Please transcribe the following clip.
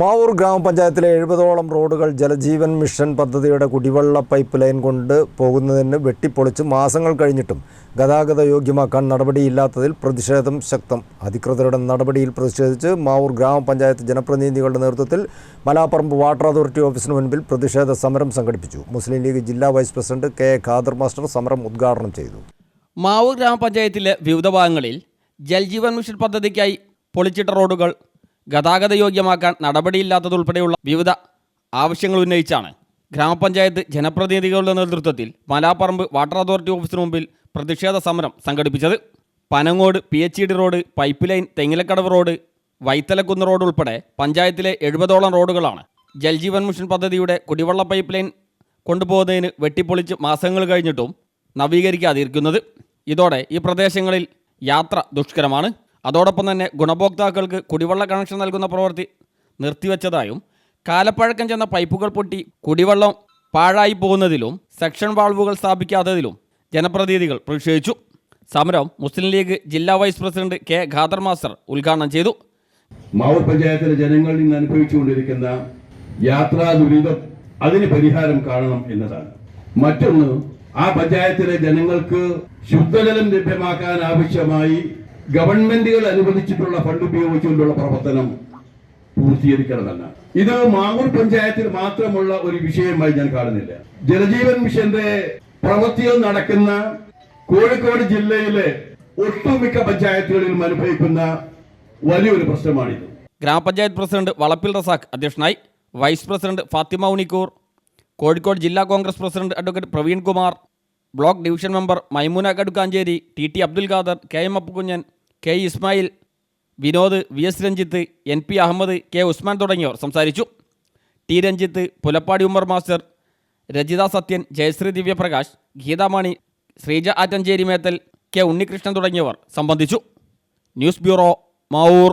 മാവൂർ ഗ്രാമപഞ്ചായത്തിലെ എഴുപതോളം റോഡുകൾ ജലജീവൻ മിഷൻ പദ്ധതിയുടെ കുടിവെള്ള പൈപ്പ് ലൈൻ കൊണ്ട് പോകുന്നതിന് വെട്ടിപ്പൊളിച്ച് മാസങ്ങൾ കഴിഞ്ഞിട്ടും ഗതാഗത യോഗ്യമാക്കാൻ നടപടിയില്ലാത്തതിൽ പ്രതിഷേധം ശക്തം. അധികൃതരുടെ നടപടിയിൽ പ്രതിഷേധിച്ച് മാവൂർ ഗ്രാമപഞ്ചായത്ത് ജനപ്രതിനിധികളുടെ നേതൃത്വത്തിൽ മലാപ്പറമ്പ് വാട്ടർ അതോറിറ്റി ഓഫീസിന് മുൻപിൽ പ്രതിഷേധ സമരം സംഘടിപ്പിച്ചു. മുസ്ലിം ലീഗ് ജില്ലാ vice president K Khader master സമരം ഉദ്ഘാടനം ചെയ്തു. മാവൂർ ഗ്രാമപഞ്ചായത്തിലെ വിവിധ ഭാഗങ്ങളിൽ ജൽജീവൻ മിഷൻ പദ്ധതിക്കായി പൊളിച്ചിട്ട റോഡുകൾ ഗതാഗത യോഗ്യമാക്കാൻ നടപടിയില്ലാത്തതുൾപ്പെടെയുള്ള വിവിധ ആവശ്യങ്ങൾ ഉന്നയിച്ചാണ് ഗ്രാമപഞ്ചായത്ത് ജനപ്രതിനിധികളുടെ നേതൃത്വത്തിൽ മലാപ്പറമ്പ് വാട്ടർ അതോറിറ്റി ഓഫീസിന് മുമ്പിൽ പ്രതിഷേധ സമരം സംഘടിപ്പിച്ചത്. Panangode P H D road pipeline Thengilakadavu road Vaithalakunnu road ഉൾപ്പെടെ പഞ്ചായത്തിലെ എഴുപതോളം റോഡുകളാണ് ജൽജീവൻ മിഷൻ പദ്ധതിയുടെ കുടിവെള്ള പൈപ്പ് ലൈൻ കൊണ്ടുപോകുന്നതിന് വെട്ടിപ്പൊളിച്ച് മാസങ്ങൾ കഴിഞ്ഞിട്ടും നവീകരിക്കാതിരിക്കുന്നത്. ഇതോടെ ഈ പ്രദേശങ്ങളിൽ യാത്ര ദുഷ്കരമാണ്. അതോടൊപ്പം തന്നെ ഗുണഭോക്താക്കൾക്ക് കുടിവെള്ള കണക്ഷൻ നൽകുന്ന പ്രവൃത്തി നിർത്തിവെച്ചതായും കാലപ്പഴക്കം ചെന്ന പൈപ്പുകൾ പൊട്ടി കുടിവെള്ളം പാഴായി പോകുന്നതിലും സെക്ഷൻ വാൾവുകൾ സ്ഥാപിക്കാത്തതിലും ജനപ്രതിനിധികൾ പ്രതിഷേധിച്ചു. സമരം മുസ്ലിം ലീഗ് ജില്ലാ vice president K Khader master ഉദ്ഘാടനം ചെയ്തു. മാവൂർ പഞ്ചായത്തിലെ ജനങ്ങൾ ഇന്ന് അനുഭവിച്ചുകൊണ്ടിരിക്കുന്ന യാത്രാ ദുരിതം അതിന് പരിഹാരം കാണണം എന്നതാണ്. മറ്റൊന്ന് ആ പഞ്ചായത്തിലെ ജനങ്ങൾക്ക് ശുദ്ധജലം ലഭ്യമാക്കാൻ ആവശ്യമായി ഗവൺമെന്റുകൾ അനുവദിച്ചിട്ടുള്ള ഫണ്ട് ഉപയോഗിച്ചുകൊണ്ടുള്ള പ്രവർത്തനം പൂർത്തീകരിക്കണമെന്നാണ് ഇത് മാവൂർ പഞ്ചായത്തിൽ മാത്രമുള്ള ഒരു വിഷയമായി ഞാൻ കാണുന്നില്ല. ജലജീവൻ മിഷന്റെ പ്രവൃത്തികൾ നടക്കുന്ന കോഴിക്കോട് ജില്ലയിലെ ഒട്ടുമിക്ക പഞ്ചായത്തുകളിലും അനുഭവിക്കുന്ന വലിയൊരു പ്രശ്നമാണിത്. ഗ്രാമപഞ്ചായത്ത് പ്രസിഡന്റ് വളപ്പിൽ റസാഖ് അധ്യക്ഷനായി വൈസ് പ്രസിഡന്റ് ഫാത്തിമ ഉണിക്കൂർ കോഴിക്കോട് ജില്ലാ Congress president advocate Praveen Kumar block division member Maimoona Kadukkancheri T T Abdul Khader K M Appukunjan K Ismail Vinod V S Ranjith N P Ahammed K Usman തുടങ്ങിയവർ സംസാരിച്ചു. T Ranjith Pulappadi Ummer master Rajitha Sathyan Jayasree Divyaprakash Geethamani Sreeja Attancheri Methal K Unnikrishnan തുടങ്ങിയവർ സംബന്ധിച്ചു. News bureau Mavoor.